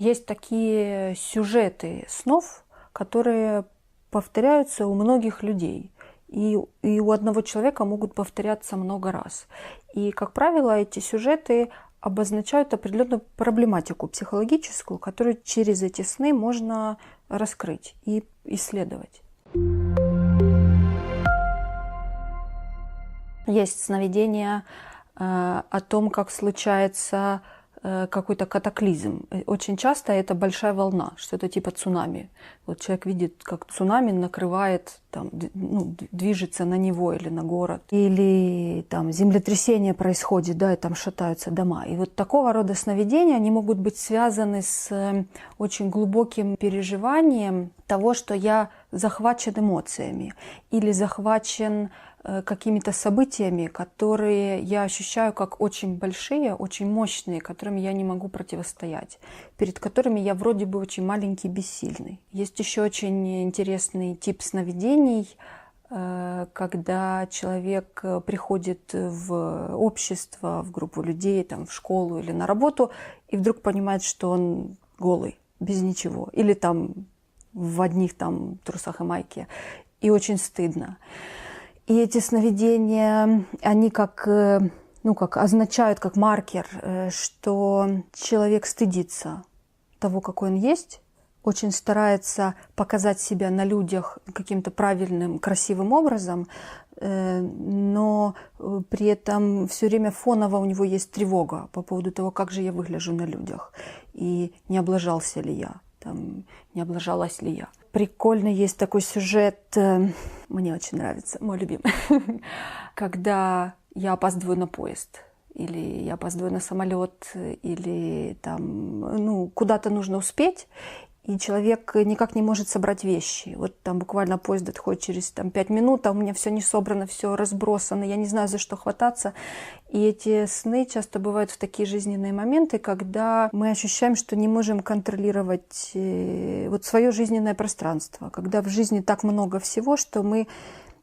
Есть такие сюжеты снов, которые повторяются у многих людей. И, и у одного человека могут повторяться много раз. И, как правило, эти сюжеты обозначают определенную проблематику психологическую, которую через эти сны можно раскрыть и исследовать. Есть сновидения э, о том, как случается какой-то катаклизм. Очень часто это большая волна, что-то типа цунами. Вот человек видит, как цунами накрывает, там, ну, движется на него или на город. Или там землетрясение происходит, да, и там шатаются дома. И вот такого рода сновидения, они могут быть связаны с э, очень глубоким переживанием того, что я захвачен эмоциями или захвачен Э, какими-то событиями, которые я ощущаю как очень большие, очень мощные, которым я не могу противостоять, перед которыми я вроде бы очень маленький, бессильный. Есть еще очень интересный тип сновидений, э, когда человек приходит в общество, в группу людей, там, в школу или на работу, и вдруг понимает, что он голый, без ничего, или там в одних там трусах и майке, и очень стыдно. И эти сновидения, они как, э, ну, как означают, как маркер, э, что человек стыдится того, какой он есть, очень старается показать себя на людях каким-то правильным, красивым образом, э, но при этом все время фоново у него есть тревога по поводу того, как же я выгляжу на людях, и не облажался ли я, там, не облажалась ли я. Прикольно есть такой сюжет, мне очень нравится, мой любимый, когда я опаздываю на поезд или я опаздываю на самолет, или там, ну, куда-то нужно успеть, и человек никак не может собрать вещи. Вот там буквально поезд отходит через там, 5 минут, а у меня все не собрано, все разбросано, я не знаю, за что хвататься. И эти сны часто бывают в такие жизненные моменты, когда мы ощущаем, что не можем контролировать э, вот свое жизненное пространство, когда в жизни так много всего, что мы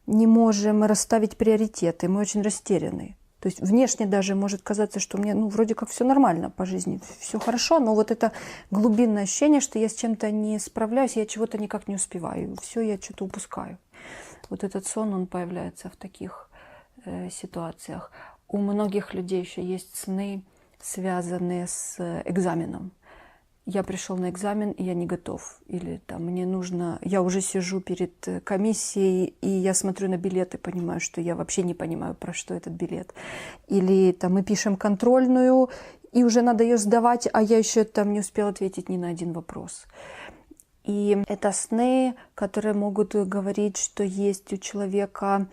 не можем расставить приоритеты, мы очень растеряны. То есть внешне даже может казаться, что мне ну, вроде как все нормально по жизни, все хорошо, но вот это глубинное ощущение, что я с чем-то не справляюсь, я чего-то никак не успеваю, все я что-то упускаю. Вот этот сон, он появляется в таких э, ситуациях. У многих людей еще есть сны, связанные с экзаменом я пришел на экзамен, и я не готов. Или там мне нужно, я уже сижу перед э, комиссией, и я смотрю на билет и понимаю, что я вообще не понимаю, про что этот билет. Или там мы пишем контрольную, и уже надо ее сдавать, а я еще там не успел ответить ни на один вопрос. И это сны, которые могут говорить, что есть у человека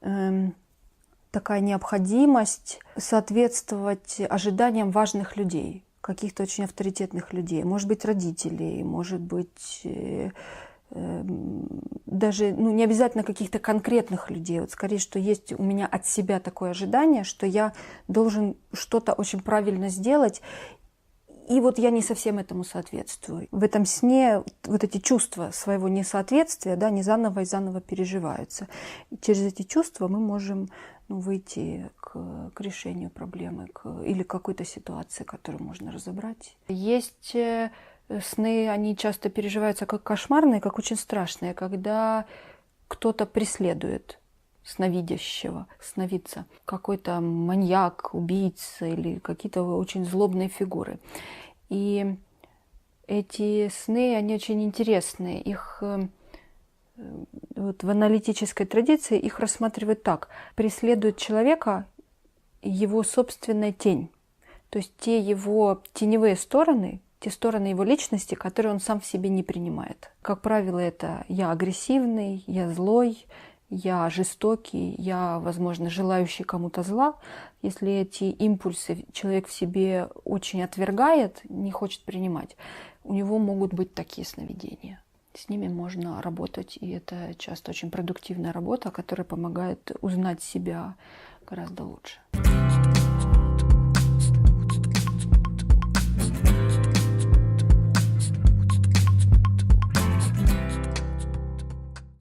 эм, такая необходимость соответствовать ожиданиям важных людей каких-то очень авторитетных людей, может быть, родителей, может быть, э, э, даже ну, не обязательно каких-то конкретных людей. Вот скорее, что есть у меня от себя такое ожидание, что я должен что-то очень правильно сделать, и вот я не совсем этому соответствую. В этом сне вот эти чувства своего несоответствия, да, не заново и заново переживаются. И через эти чувства мы можем ну, выйти к, к решению проблемы к, или какой-то ситуации, которую можно разобрать. Есть э, сны, они часто переживаются как кошмарные, как очень страшные, когда кто-то преследует сновидящего, сновидца, какой-то маньяк, убийца или какие-то очень злобные фигуры. И эти сны, они очень интересные. Их э, вот в аналитической традиции их рассматривают так. Преследует человека его собственная тень. То есть те его теневые стороны, те стороны его личности, которые он сам в себе не принимает. Как правило, это я агрессивный, я злой, я жестокий, я, возможно, желающий кому-то зла. Если эти импульсы человек в себе очень отвергает, не хочет принимать, у него могут быть такие сновидения. С ними можно работать, и это часто очень продуктивная работа, которая помогает узнать себя гораздо лучше.